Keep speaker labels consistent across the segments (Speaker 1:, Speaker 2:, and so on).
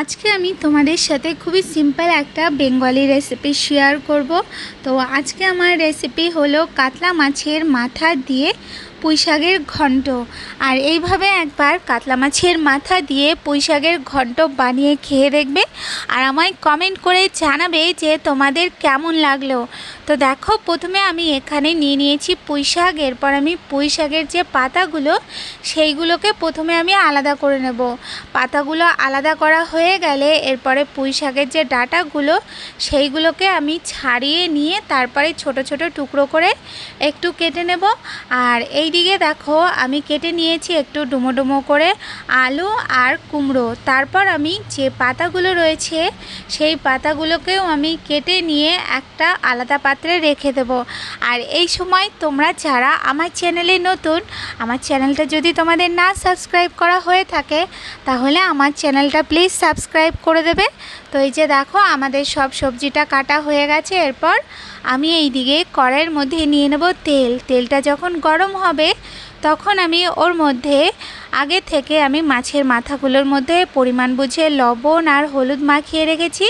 Speaker 1: আজকে আমি তোমাদের সাথে খুবই সিম্পল একটা বেঙ্গলি রেসিপি শেয়ার করব। তো আজকে আমার রেসিপি হলো কাতলা মাছের মাথা দিয়ে পুঁই শাকের ঘন্ট আর এইভাবে একবার কাতলা মাছের মাথা দিয়ে পুঁই শাকের ঘন্ট বানিয়ে খেয়ে দেখবে আর আমায় কমেন্ট করে জানাবে যে তোমাদের কেমন লাগল। তো দেখো, প্রথমে আমি এখানে নিয়ে নিয়েছি পুঁই শাক এরপর আমি পুঁই শাকের যে পাতাগুলো, সেইগুলোকে প্রথমে আমি আলাদা করে নেব। পাতাগুলো আলাদা করা হয়ে গেলে এরপরে পুঁই শাকের যে ডাটাগুলো, সেইগুলোকে আমি ছাড়িয়ে নিয়ে তারপরে ছোট ছোট টুকরো করে একটু কেটে নেব। আর এই দিকে দেখো, আমি কেটে নিয়েছি একটু ডুমো ডুমো করে আলু আর কুমড়ো। তারপর আমি যে পাতাগুলো রয়েছে, সেই পাতাগুলোকেও আমি কেটে নিয়ে একটা আলাদা পাত্রে রেখে দেবো। আর এই সময় তোমরা যারা আমার চ্যানেলে নতুন, আমার চ্যানেলটা যদি তোমাদের না সাবস্ক্রাইব করা হয়ে থাকে, তাহলে আমার চ্যানেলটা প্লিজ সাবস্ক্রাইব করে দেবে। তো এই যে দেখো, আমাদের সব সবজিটা কাটা হয়ে গেছে। এরপর আমি এই দিকে কড়াইয়ের মধ্যে নিয়ে নেব তেল। তেলটা যখন গরম হবে, তখন আমি ওর মধ্যে আগে থেকে আমি মাছের মাথাগুলোর মধ্যে পরিমাণ বুঝে লবণ আর হলুদ মাখিয়ে রেখেছি।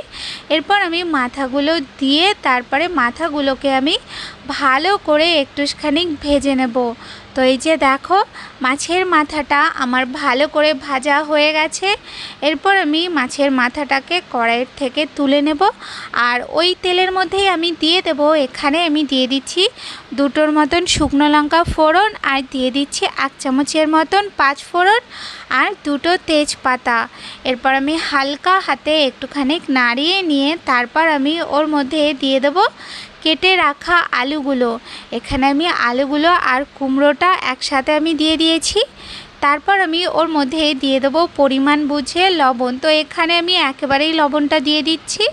Speaker 1: এরপর আমি মাথাগুলো দিয়ে তারপরে মাথাগুলোকে আমি ভালো করে একটুখানি ভেজে নেব। তো এই যে দেখো, মাছের মাথাটা আমার ভালো করে ভাজা হয়ে গেছে। এরপর আমি মাছের মাথাটাকে কড়াইয়ের থেকে তুলে নেব। আর ওই তেলের মধ্যেই আমি দিয়ে দেব, এখানে আমি দিয়ে দিচ্ছি দুটোর মতন শুকনো লঙ্কা ফোড়ন আর দিয়ে দিচ্ছি এক চামচের মতন পাঁচ ফোড়ন আর দুটো তেজপাতা। এরপর আমি হালকা হাতে একটুখানি নাড়িয়ে নিয়ে তারপর আমি ওর মধ্যে দিয়ে দেবো কেটে রাখা আলুগুলো। এখানে আমি আলুগুলো আর কুমড়োটা একসাথে আমি দিয়ে দিয়েছি। তারপর আমি ওর মধ্যে দিয়ে দেবো পরিমাণ বুঝে লবণ। তো এখানে আমি একেবারেই লবণটা দিয়ে দিচ্ছি।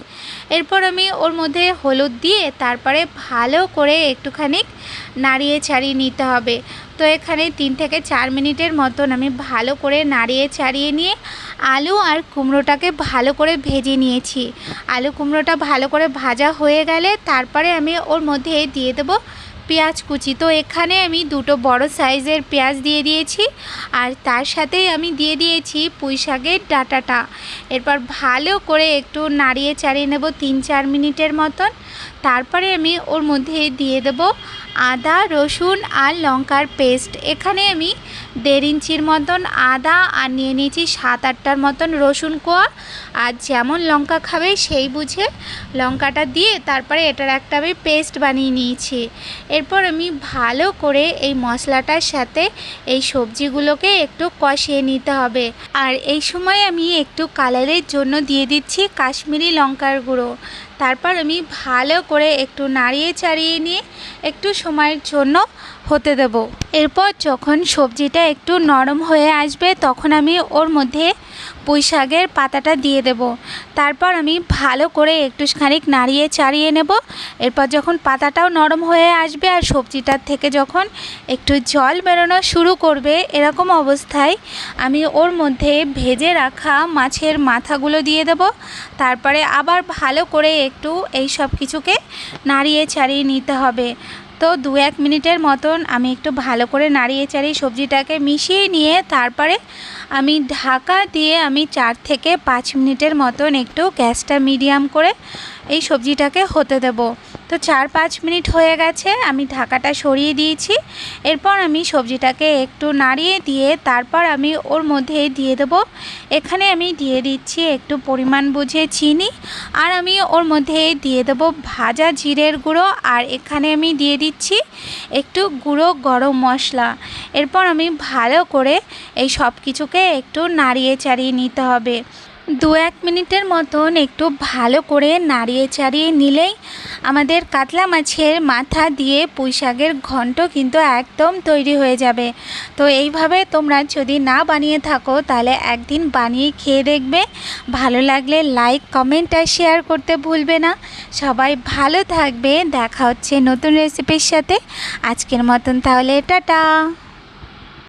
Speaker 1: এরপর আমি ওর মধ্যে হলুদ দিয়ে তারপরে ভালো করে একটুখানি নাড়িয়ে ছাড়িয়ে নিতে হবে। তো এখানে তিন থেকে চার মিনিটের মতন আমি ভালো করে নাড়িয়ে ছাড়িয়ে নিয়ে আলু আর কুমড়োটাকে ভালো করে ভেজে নিয়েছি। আলু কুমড়োটা ভালো করে ভাজা হয়ে গেলে তারপরে আমি ওর মধ্যে দিয়ে দেবো পেঁয়াজ কুচি। তো এখানে আমি দুটো বড় সাইজের পেঁয়াজ দিয়ে দিয়েছি আর তার সাথেই আমি দিয়ে দিয়েছি পুঁই শাকের ডাটাটা। এরপর ভালো করে একটু নাড়িয়ে চাড়িয়ে নেব তিন চার মিনিটের মতন। তারপরে আমি ওর মধ্যে দিয়ে দেব আদা, রসুন আর লঙ্কার পেস্ট। এখানে আমি দেড় ইঞ্চির মতন আদা আর নিয়ে নিয়েছি সাত আটটার মতন রসুন কোয়া। আর যেমন লঙ্কা খাবে সেই বুঝে লঙ্কাটা দিয়ে তারপরে এটার একটা আমি পেস্ট বানিয়ে নিয়েছি। এরপর আমি ভালো করে এই মশলাটার সাথে এই সবজিগুলোকে একটু কষিয়ে নিতে হবে। আর এই সময় আমি একটু কালারের জন্য দিয়ে দিচ্ছি কাশ্মীরি লঙ্কার গুঁড়ো। তারপর আমি ভালো করে একটু নাড়িয়ে চাড়িয়ে নিয়ে একটু সময়ের জন্য হতে দেব। এরপর যখন সবজিটা একটু নরম হয়ে আসবে, তখন আমি ওর মধ্যে পুঁই শাকের পাতাটা দিয়ে দেব। তারপর আমি ভালো করে একটু খানিক নাড়িয়ে চাড়িয়ে নেব। এরপর যখন পাতাটাও নরম হয়ে আসবে আর সবজিটার থেকে যখন একটু জল বেরোনো শুরু করবে, এরকম অবস্থায় আমি ওর মধ্যে ভেজে রাখা মাছের মাথাগুলো দিয়ে দেব। তারপরে আবার ভালো করে একটু এই সব কিছুকে নাড়িয়ে ছাড়িয়ে নিতে হবে। তো দু এক মিনিটের মতন আমি একটু ভালো করে নাড়িয়ে চাড়িয়ে সবজিটাকে মিশিয়ে নিয়ে তারপরে আমি ঢাকা দিয়ে আমি চার থেকে পাঁচ মিনিটের মতন একটু গ্যাসটা মিডিয়াম করে এই সবজিটাকে হতে দেব। তো চার পাঁচ মিনিট হয়ে গেছে, আমি ঢাকাটা সরিয়ে দিয়েছি। এরপর আমি সবজিটাকে একটু নাড়িয়ে দিয়ে তারপর আমি ওর মধ্যে দিয়ে দেব। এখানে আমি দিয়ে দিচ্ছি একটু পরিমাণ বুঝে চিনি আর আমি ওর মধ্যে দিয়ে দেব ভাজা জিরের গুঁড়ো আর এখানে আমি দিয়ে দিচ্ছি একটু গুঁড়ো গরম মশলা। এরপর আমি ভালো করে এই সব কিছুকে একটু নাড়িয়ে চাড়িয়ে নিতে হবে। দু এক মিনিটের মতন একটু ভালো করে নাড়িয়ে চাড়িয়ে নিলেই আমাদের কাতলা মাছের মাথা দিয়ে পুঁই শাকের ঘন্ট কিন্তু একদম তৈরি হয়ে যাবে। তো এইভাবে তোমরা যদি না বানিয়ে থাকো, তাহলে একদিন বানিয়ে খেয়ে দেখবে। ভালো লাগলে লাইক, কমেন্ট আর শেয়ার করতে ভুলবে না। সবাই ভালো থাকবে। দেখা হচ্ছে নতুন রেসিপির সাথে। আজকের মতন তাহলে টাটা।